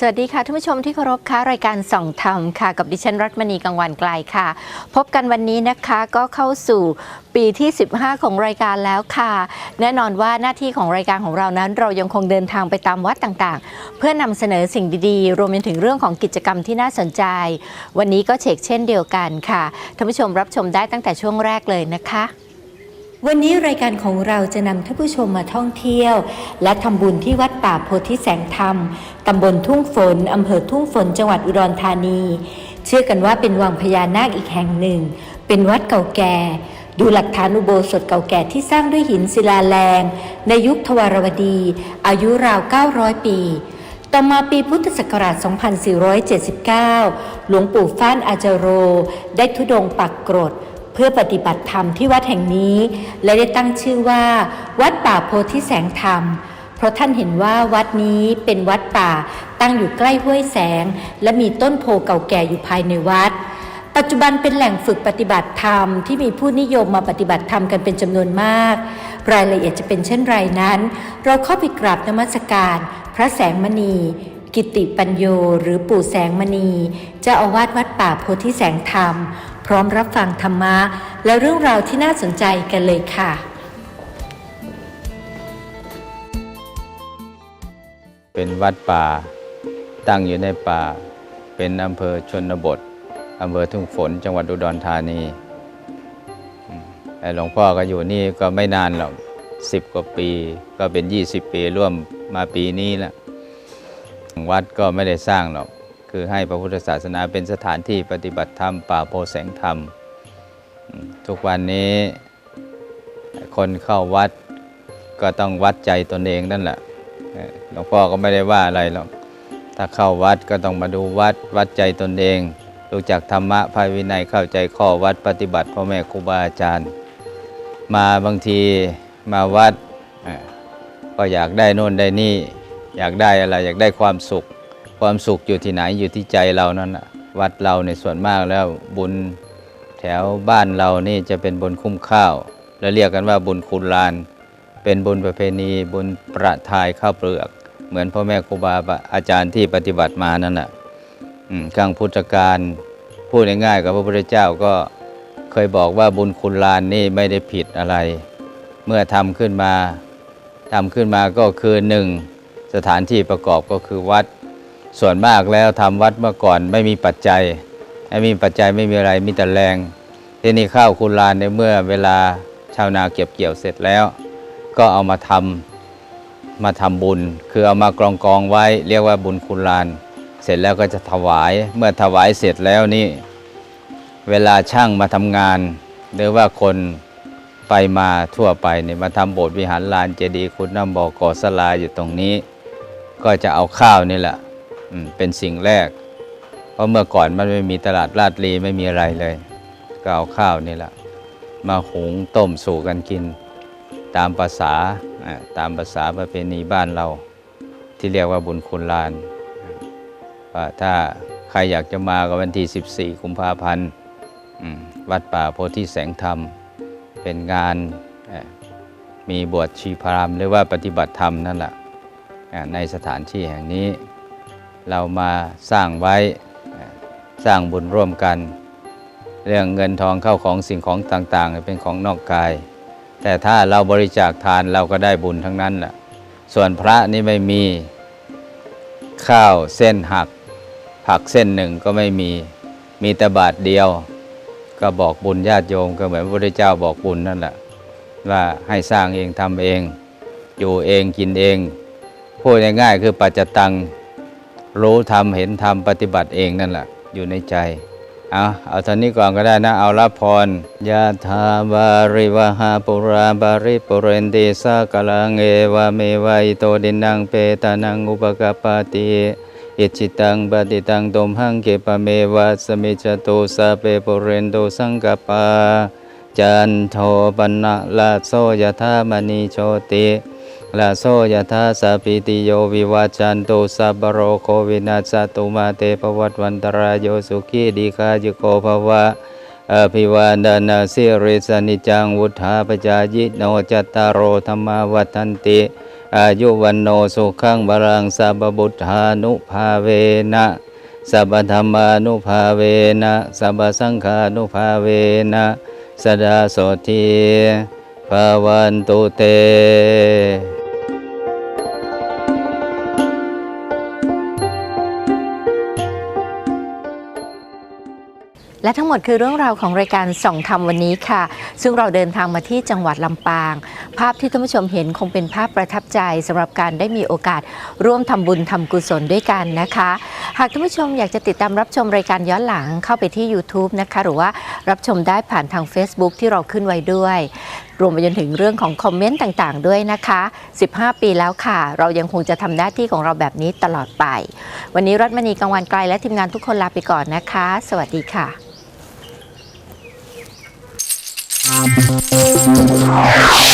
สวัสดีค่ะท่านผู้ชมที่เคารพค่ะรายการส่องธรรมค่ะกับดิฉันรัตมณีกังวันไกลค่ะ พบกันวันนี้นะคะก็เข้าสู่ปีที่ 15 ของรายการแล้วค่ะ แน่นอนว่าหน้าที่ของรายการของเรานั้น เรายังคงเดินทางไปตามวัดต่างๆ เพื่อนำเสนอสิ่งดีๆ รวมไปถึงเรื่องของกิจกรรมที่น่าสนใจ วันนี้ก็เชกเช่นเดียวกันค่ะท่านผู้ชมรับชมได้ตั้งแต่ช่วงแรกเลยนะคะ วันนี้รายการของเราจะนำท่านผู้ชมมาท่องเที่ยว และทำบุญที่วัดป่าโพธิแสงธรรมตำบลทุ่งฝนอำเภอทุ่งฝนจังหวัดอุดรธานี เชื่อกันว่าเป็นวังพญานาคอีกแห่งหนึ่ง เป็นวัดเก่าแก่ ดูหลักฐานอุโบสถเก่าแก่ที่สร้างด้วยหินศิลาแรง ในยุคทวารวดี อายุราว 900 ปี ต่อมาปีพุทธศักราช 2479 หลวงปู่ฟ้านอาจโร ได้ทุดงปักกรด พื่อปฏิบัติธรรมที่วัดแห่งนี้ และได้ตั้งชื่อว่า วัดป่าโพธิแสงธรรม เพราะท่านเห็นว่าวัดนี้เป็นวัดป่าตั้งอยู่ใกล้ห้วยแสง และมีต้นโพเก่าแก่อยู่ภายในวัด ปัจจุบันเป็นแหล่งฝึกปฏิบัติธรรมที่มีผู้นิยมมาปฏิบัติธรรมกันเป็นจำนวนมาก รายละเอียดจะเป็นเช่นไรนั้น เราเข้าไปกราบนมัสการ พระแสงมณี กิติปัญโยหรือปู่แสงมณีเจ้าอาวาสวัดป่าโพธิแสงธรรม พร้อมรับฟังธรรมะ และเรื่องราวที่น่าสนใจกันเลยค่ะ เป็นวัดป่า ตั้งอยู่ในป่า เป็นอำเภอชนบทอำเภอทุ่งฝนจังหวัดอุดรธานีแต่หลวงพ่อก็อยู่นี่ก็ไม่นานหรอกสิบกว่าปี ก็เป็น 20 ปีร่วมมาปีนี้แล้ว วัดก็ไม่ได้สร้างหรอก คือให้พระพุทธศาสนาเป็นสถานที่ปฏิบัติธรรม ป่าโพแสงธรรม ทุกวันนี้คนเข้าวัดก็ต้องวัดใจตนเองนั่นแหละหลวงพ่อก็ไม่ได้ว่าอะไรหรอก ถ้าเข้าวัดก็ต้องมาดูวัดวัดใจตนเอง รู้จักธรรมะภายวินัยเข้าใจข้อวัดปฏิบัติพ่อแม่ครูบาอาจารย์ มาบางทีมาวัดก็อยากได้โน่นได้นี่ อยากได้อะไรอยากได้ความสุข ความสุขอยู่ที่ไหนอยู่ที่ใจเรานั่นน่ะวัดเราในส่วนมากแล้วบุญแถวบ้านเรานี่จะเป็นบุญคุ้มข้าว และเรียกกันว่าบุญคุณลาน เป็นบุญประเพณีบุญประทายข้าวเปลือก เหมือนพ่อแม่ครูบาอาจารย์ที่ปฏิบัติมานั่นแหละอืมกลางพุทธการพูดง่ายๆกับพระพุทธเจ้าก็เคยบอกว่าบุญคุณลานนี่ไม่ได้ผิดอะไร เมื่อทำขึ้นมาทำขึ้นมาก็คือหนึ่ง สถานที่ประกอบก็คือวัด ส่วนมากแล้วทำวัดเมื่อก่อนไม่มีปัจจัย ไม่มีปัจจัยไม่มีอะไรมีแต่แรงที่นี่ข้าวคุณลานในเมื่อเวลาชาวนาเก็บเกี่ยวเสร็จแล้ว ก็เอามาทำมาทำบุญ คือเอามากรองกองไว้เรียกว่าบุญคุณลาน เสร็จแล้วก็จะถวายเมื่อถวายเสร็จแล้วนี่เวลาช่างมาทำงาน หรือว่าคนไปมาทั่วไปเนี่ยมาทำโบสถ์วิหารลานเจดีย์คุณน้ำบ่อก่อสลาอยู่ตรงนี้ ก็จะเอาข้าวนี่แหละเป็นสิ่งแรก เพราะเมื่อก่อนมันไม่มีตลาดลาดลีไม่มีอะไรเลย ก็เอาข้าวนี่แหละมาหุงต้มสู่กันกิน ตามภาษาตามภาษาประเพณีบ้านเรา ที่เรียกว่าบุญคุณลานว่าถ้าใครอยากจะมาก็วันที่ 14กุมภาพันธ์วัดป่าโพธิแสงธรรม เป็นงานมีบวชชีพราหมณ์หรือว่าปฏิบัติธรรมนั่นแหละ ในสถานที่แห่งนี้ เรามาสร้างไว้สร้างบุญร่วมกัน เรื่องเงินทองเข้าของสิ่งของต่างๆ เป็นของนอกกาย แต่ถ้าเราบริจาคทานเราก็ได้บุญทั้งนั้นแหละส่วนพระนี่ไม่มีข้าวเส้นหัก ผักเส้นหนึ่งก็ไม่มีมีแต่บาทเดียว ก็บอกบุญญาติโยมก็เหมือนพระพุทธเจ้าบอกบุญนั่นแหละว่าให้สร้างเองทำเอง อยู่เองกินเอง พูดง่ายๆคือปัจจตังรู้ทำเห็นทำปฏิบัติเองนั่นแหละอยู่ในใจ เอาเอาท่านี้ก่อนก็ได้นะ เอารับพรยะถาบาริวหาปุราบาริปุเรนติสากลังเอวะเมวะอิโตดินังเปตานังอุปกปปติอิจิตังปฏิตังตุมหังเกปเมวะสมิจตุสาเปปุเรนโตสังกปาจันโทปนะลาโซยธามณีโชติ ลาโซยธาสัพิติโยวิวัจันตุสัพโรโควินาศตุมาเตปวัตวันตรายโยสุขีดีคาจุโกภวะอภิวาดานาสิริสนิจังวุธาปจายิโนจัตตารโอธรรมาวัฏันติ อายุวันโนสุขังบาลังสัพบุทธานุภาเวนะสัพธรรมานุภาเวนะสัพพสังฆานุภาเวนะสดาโสทีภาวันตุเต และทั้งหมดคือเรื่องราวของรายการส่องธรรมวันนี้ค่ะ ซึ่งเราเดินทางมาที่จังหวัดลำปาง ภาพที่ท่านผู้ชมเห็นคงเป็นภาพประทับใจสำหรับการได้มีโอกาสร่วมทำบุญทำกุศลด้วยกันนะคะ หากท่านผู้ชมอยากจะติดตามรับชมรายการย้อนหลังเข้าไปที่ YouTube นะคะ หรือว่ารับชมได้ผ่านทาง Facebook ที่เราขึ้นไว้ด้วย รวมไปจนถึงเรื่องของคอมเมนต์ต่างๆ ด้วยนะคะ 15 ปีแล้วค่ะ เรายังคงจะทำหน้าที่ของเราแบบนี้ตลอดไป วันนี้รัตมณีกังวันไกลและทีมงานทุกคนลาไปก่อนนะคะ สวัสดีค่ะ Thank you.